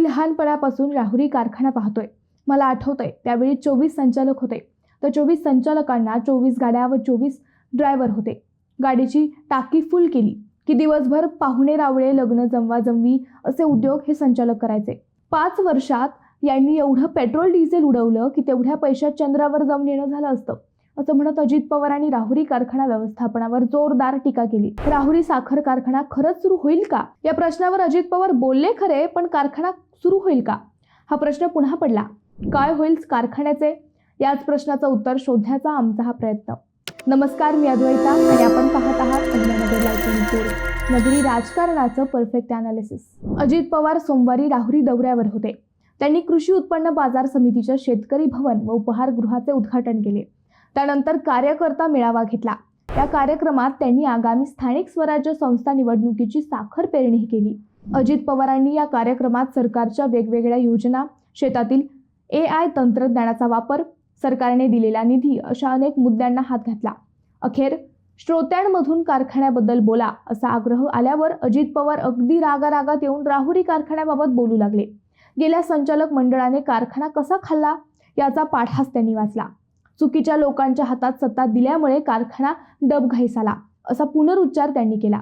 मी लहानपणापासून राहुरी कारखाना पाहतोय. मला आठवतंय त्यावेळी चोवीस संचालक होते. तर चोवीस संचालकांना चोवीस गाड्या व चोवीस ड्रायव्हर होते. गाडीची टाकी फुल केली की दिवसभर पाहुणे रावळे लग्न जमवा जमवी असे उद्योग हे संचालक करायचे. पाच वर्षात यांनी एवढं पेट्रोल डिझेल उडवलं की तेवढ्या पैशात चंद्रावर जाऊन येणं झालं असतं. असं म्हणत अजित पवारांनी राहुरी कारखाना व्यवस्थापनावर जोरदार टीका केली. राहुरी साखर कारखाना खरंच सुरू होईल का? या प्रश्नावर अजित पवार बोलले खरे पण कारखाना सुरू होईल का? हा प्रश्न पुन्हा पडला. काय होईल कारखान्याचे? याच प्रश्नाचं उत्तर शोधण्याचा आमचा हा प्रयत्न. नमस्कार मी अद्वैता आणि आपण पाहत आहात नगरी राजकारणाचं परफेक्ट अनालिसिस अजित पवार सोमवारी राहुरी दौऱ्यावर होते. त्यांनी कृषी उत्पन्न बाजार समितीच्या शेतकरी भवन व उपहारगृहाचे उद्घाटन केले. त्यानंतर कार्यकर्ता मेळावा घेतला. या कार्यक्रमात त्यांनी आगामी स्थानिक स्वराज्य संस्था निवडणुकीची साखर पेरणीही केली. अजित पवारांनी या कार्यक्रमात सरकारच्या वेगवेगळ्या योजना शेतातील ए आय तंत्रज्ञानाचा वापर सरकारने दिलेला निधी अशा अनेक मुद्द्यांना हात घातला. अखेर श्रोत्यांमधून कारखान्याबद्दल बोला असा आग्रह आल्यावर अजित पवार अगदी रागारागात येऊन राहुरी कारखान्याबाबत बोलू लागले. गेल्या संचालक मंडळाने कारखाना कसा खाल्ला याचा पाठास त्यांनी वाचला. चुकीच्या लोकांच्या हातात सत्ता दिल्यामुळे कारखाना डबघाईस आला असा पुनरुच्चार त्यांनी केला.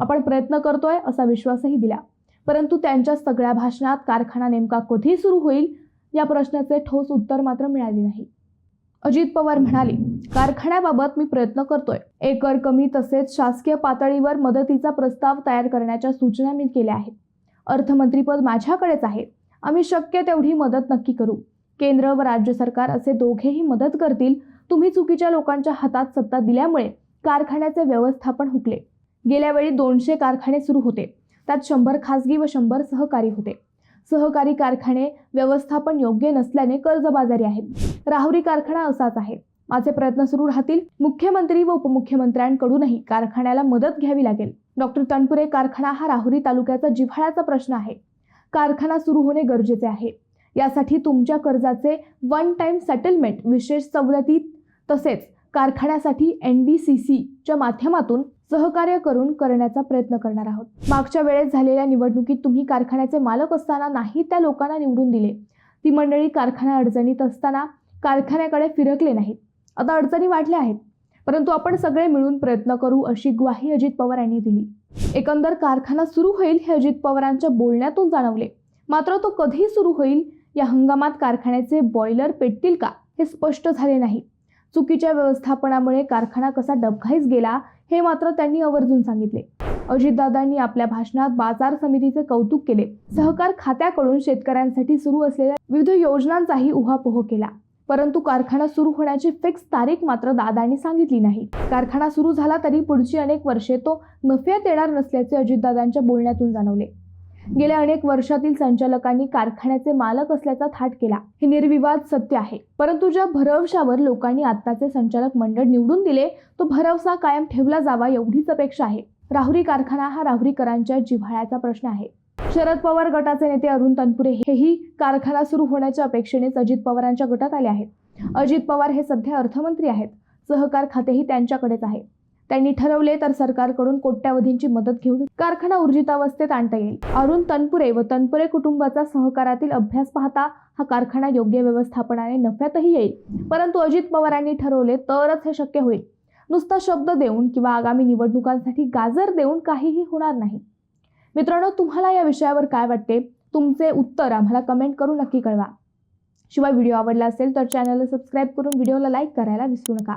आपण प्रयत्न करतोय असा विश्वासही दिला. परंतु त्यांच्या सगळ्या भाषणात कारखाना नेमका कधी सुरू होईल या प्रश्नाचे ठोस उत्तर मात्र मिळाले नाही. अजित पवार म्हणाले कारखान्याबाबत मी प्रयत्न करतोय. एकर कमी तसेच शासकीय पातळीवर मदतीचा प्रस्ताव तयार करण्याच्या सूचना मी केल्या आहेत. अर्थमंत्रीपद माझ्याकडेच आहे. आम्ही शक्य तेवढी मदत नक्की करू. केंद्र व राज्य सरकार असे दोघेही मदत करतील. तुम्ही चुकीच्या लोकांच्या हातात सत्ता दिल्यामुळे कारखान्याचे व्यवस्थापन हुकले. गेल्या वेळी दोनशे कारखाने सुरू होते. त्यात शंभर खासगी व शंभर सहकारी होते. सहकारी कारखाने व्यवस्थापन योग्य नसल्याने कर्जबाजारी आहेत. राहुरी कारखाना असाच आहे. माझे प्रयत्न सुरू राहतील. मुख्यमंत्री व उपमुख्यमंत्र्यांकडूनही कारखान्याला मदत घ्यावी लागेल. डॉक्टर तनपुरे कारखाना हा राहुरी तालुक्याचा जिव्हाळ्याचा प्रश्न आहे. कारखाना सुरू होणे गरजेचे आहे. यासाठी तुमच्या कर्जाचे वन टाइम सेटलमेंट विशेष सवलती तसेच कारखान्यासाठी एन डी सी सीच्या माध्यमातून सहकार्य करून करण्याचा प्रयत्न करणार आहोत. मागच्या वेळेस झालेल्या निवडणुकीत तुम्ही कारखान्याचे मालक असताना नाही त्या लोकांना निवडून दिले. ती मंडळी कारखाना अडचणीत असताना कारखान्याकडे फिरकले नाहीत. आता अडचणी वाढल्या आहेत. परंतु आपण सगळे मिळून प्रयत्न करू अशी ग्वाही अजित पवार यांनी दिली. एकंदर कारखाना सुरू होईल हे अजित पवारांच्या बोलण्यातून जाणवले. मात्र तो कधी सुरू होईल या हंगामात कारखान्याचे बॉयलर पेटतील का हे स्पष्ट झाले नाही. चुकीच्या व्यवस्थापनामुळे कारखाना कसा डबघाईस गेला हे मात्र त्यांनी आवर्जून सांगितले. अजितदादांनी आपल्या भाषणात बाजार समितीचे कौतुक केले. सहकार खात्याकडून शेतकऱ्यांसाठी सुरू असलेल्या विविध योजनांचाही उहापोह केला. परंतु कारखाना सुरू होण्याची फिक्स तारीख मात्र दादांनी सांगितली नाही. कारखाना सुरू झाला तरी पुढची अनेक वर्षे तो नफ्यात येणार नसल्याचे अजितदादांच्या बोलण्यातून जाणवले. गेल्या अनेक वर्षातील संचालकांनी कारखान्याचे मालक असल्याचा थाट केला. हे निर्विवाद सत्य आहे. परंतु ज्या भरवशावर लोकांनी आत्ताचे संचालक मंडळ निवडून दिले तो भरवसा कायम ठेवला जावा एवढीच अपेक्षा आहे. राहुरी कारखाना हा राहुरीकरांच्या जिव्हाळ्याचा प्रश्न आहे. शरद पवार गटाचे नेते अरुण तनपुरे हेही कारखाना सुरू होण्याच्या अपेक्षेनेच अजित पवारांच्या गटात आले आहेत. अजित पवार हे सध्या अर्थमंत्री आहेत. सहकार खातेही त्यांच्याकडेच आहे. त्यांनी ठरवले तर सरकारकडून कोट्यावधींची मदत घेऊन कारखाना ऊर्जितावस्थेत आणता येईल. अरुण तनपुरे व तनपुरे कुटुंबाचा सहकारातील अभ्यास पाहता हा कारखाना योग्य व्यवस्थापनाने नफ्यातही येईल. परंतु अजित पवारांनी ठरवले तरच हे शक्य होईल. नुसता शब्द देऊन किंवा आगामी निवडणुकांसाठी गाजर देऊन काहीही होणार नाही. मित्रांनो तुम्हाला या विषयावर काय वाटते? तुमचे उत्तर आम्हाला कमेंट करून नक्की कळवा. शिवाय व्हिडिओ आवडला असेल तर चॅनलला सबस्क्राईब करून व्हिडिओला लाईक करायला विसरू नका.